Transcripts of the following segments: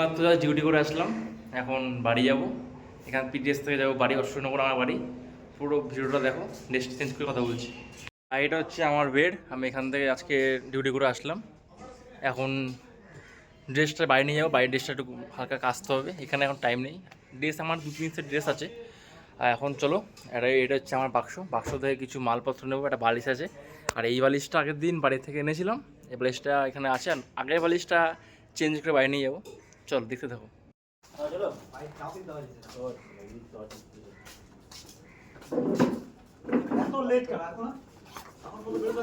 মাত্র ডিউটি করে আসলাম। এখন বাড়ি যাব। এখান পিটিএস থেকে যাব বাড়ি অশ্বনগর আমার বাড়ি। পুরো ভিডিওটা দেখো নেক্সট চেঞ্জ করে কথা বলছি। আর এটা হচ্ছে আমার বেড আমি এখান থেকে আজকে ডিউটি করে আসলাম। এখন ড্রেসটা বাইরে নিয়ে যাব। বাইরের ড্রেসটা একটু হালকা কাচতে হবে। এখানে এখন টাইম নেই। ড্রেস আমার দু তিন ড্রেস আছে। আর এখন চলো, এটা এটা হচ্ছে আমার বাক্স। বাক্স থেকে কিছু মালপত্র নেব। একটা বালিশ আছে। আর এই বালিশটা আগের দিন বাড়ি থেকে এনেছিলাম। এই বালিশটা এখানে আছে। আর আগের বালিশটা চেঞ্জ করে বাইরে নিয়ে যাব। চল দেখতে থাকো এত লেট কেন এখন এখন কোনো বেরোতে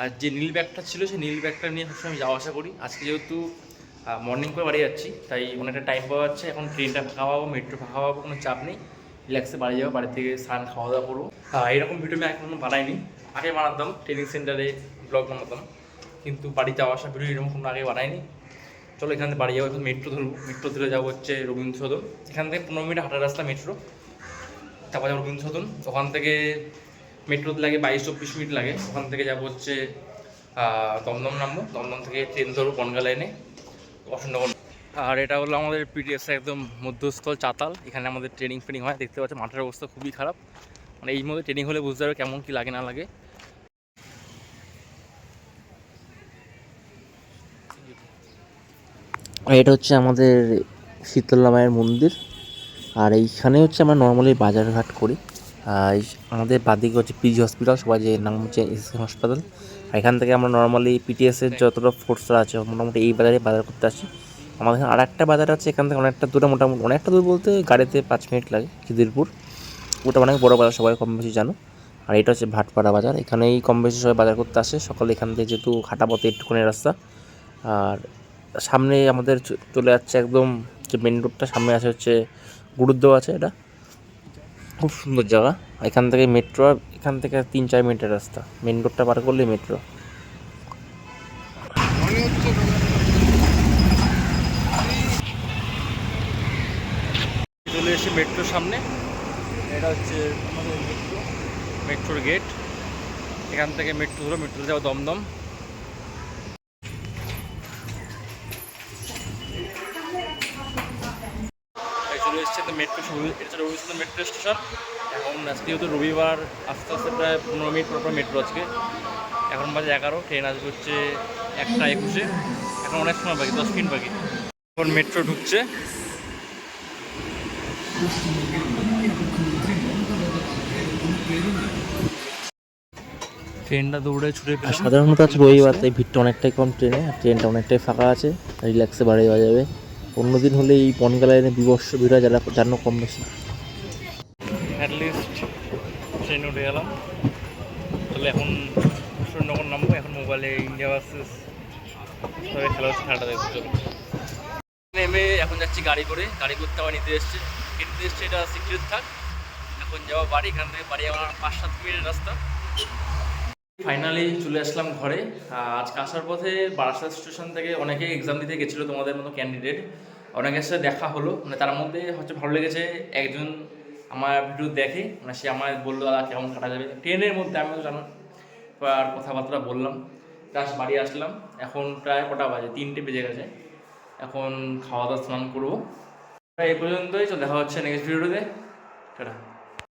আর যে নীল ব্যাগটা ছিল, সেই নীল ব্যাগটা নিয়ে সবসময় যাওয়া আসা করি। আজকে যেহেতু মর্নিং করে বাড়ি যাচ্ছি, তাই অনেকটা টাইম পাওয়া যাচ্ছে। এখন ট্রেনটা ফাঁকা পাবো মেট্রো ফাঁকা পাবো, কোনো চাপ নেই। রিল্যাক্সে বাড়ি যাব, বাড়ি থেকে স্নান খাওয়া দাওয়া করব এরকম ভিডিও আমি এখনও বানাইনি। আগে বানাতাম ট্রেনিং সেন্টারে ব্লগ বানাতাম। কিন্তু বাড়ি যাওয়া আসা ভিডিও এরকম কোনো আগে বানাইনি। চলো এখান থেকে বাড়ি যাব, এখন মেট্রো ধরবো। মেট্রো ধরে যাব হচ্ছে রবীন্দ্র সদন এখান থেকে পনেরো মিনিট হাঁটার রাস্তা মেট্রো তারপর যাব রবীন্দ্র সদন ওখান থেকে মেট্রোতে লাগে বাইশ চব্বিশ মিনিট লাগে। ওখান থেকে যাব হচ্ছে দমদম নামবো। দমদম থেকে ট্রেন ধরবো বনগা লাইনে আর এটা হলো আমাদের পিটিএস একদম মধ্যস্থল চাতাল। এখানে আমাদের ট্রেনিং ফ্রেনিং হয়। দেখতে পাচ্ছি মাঠের অবস্থা খুবই খারাপ। মানে এই মধ্যে ট্রেনিং হলে বুঝতে পারবে কেমন কি লাগে, না লাগে। এটা হচ্ছে আমাদের শীতলা মায়ের মন্দির। আর এইখানে হচ্ছে আমরা নর্মালি বাজারঘাট করি। আমাদের বাদিকে হচ্ছে পিজি হসপিটাল সবাই যে নাম হচ্ছে এস হাসপাতাল আর এখান থেকে আমরা নর্মালি পিটিএসের যতটা ফোর্সরা আছে, মোটামুটি এই বাজারে বাজার করতে আসি আমাদের এখানে আরেকটা বাজার আছে, এখান থেকে অনেকটা দূরে, মোটামুটি অনেকটা দূর বলতে গাড়িতে পাঁচ মিনিট লাগে খিদিরপুর ওটা অনেক বড় বাজার, সবাই কম বেশি জানো। আর এটা হচ্ছে ভাটপাড়া বাজার, এখানেই কম বেশি সবাই বাজার করতে আসে। সকালে এখান থেকে যেহেতু হাঁটাপথে একটুখানি রাস্তা। আর সামনে আমাদের চলে যাচ্ছে একদম যে মেন রোডটা সামনে আছে হচ্ছে গুরুদ্বার আছে এটা। খুব সুন্দর জায়গা। এখান থেকে মেট্রো এখান থেকে তিন চার মিনিটের রাস্তা। মেন রোডটা পার করলে মেট্রো চলে এসে মেট্রোর সামনে। এটা হচ্ছে আমাদের মেট্রো মেট্রোর গেট এখান থেকে মেট্রো ধরো মেট্রো যাব দমদম। মেট্রো এটা হচ্ছে রবীন্দ্র মেট্রো স্টেশন এখন আজকে যেহেতু রবিবার আস্তে আস্তে প্রায় পনেরো মিনিট পর পর মেট্রো আজকে। এখন বাজে এগারো ট্রেন আসবে হচ্ছে একটা একুশে। এখন অনেক সময় বাকি দশ মিনিট বাকি। এখন মেট্রো ঢুকছে। ট্রেনটা দৌড়ে ছুটে আর সাধারণত আছে রবিবার তাই ভিড়টা অনেকটাই কম ট্রেনে আর ট্রেনটা অনেকটাই ফাঁকা আছে রিল্যাক্সে বাড়ি যাওয়া যাবে। অন্যদিন হলে এই বনগা লাইনে বিবর্ষ ভিড় হয়, যারা জানো কম বেশি। অ্যাটলিস্ট ট্রেনে উঠে গেলাম। তাহলে এখন সুরেন্দ্রনগর নামবো, এখন মোবাইলে ইন্ডিয়া ভার্সেস সবাই খেলা হচ্ছে, খেলাটা দেখতে চলো। নেমে এখন যাচ্ছি গাড়ি করে, গাড়ি করতে আবার নিতে এসছে। নিতে এসছে এটা সিকিউরিটি থাক। এখন যাওয়া বাড়ি, এখান থেকে বাড়ি আমার পাঁচ সাত মিনিটের রাস্তা। ফাইনালি চলে আসলাম ঘরে। আজকে আসার পথে বারাসাত স্টেশন থেকে অনেকে এক্সাম দিতে গেছিল তোমাদের মতো ক্যান্ডিডেট অনেকের সাথে দেখা হলো। মানে তার মধ্যে হচ্ছে ভালো লেগেছে, একজন আমার ভিডিও দেখে মানে সে আমার বলল, দাদা, কেমন কাটা যাবে? ট্রেনের মধ্যে আমি তো জানো, আর কথাবার্তা বললাম। তার বাড়ি আসলাম, এখন প্রায় কটা বাজে, তিনটে বেজে গেছে। এখন খাওয়া দাওয়া স্নান করব। এই পর্যন্তই, তো দেখা হচ্ছে নেক্সট ভিডিওতে টাটা।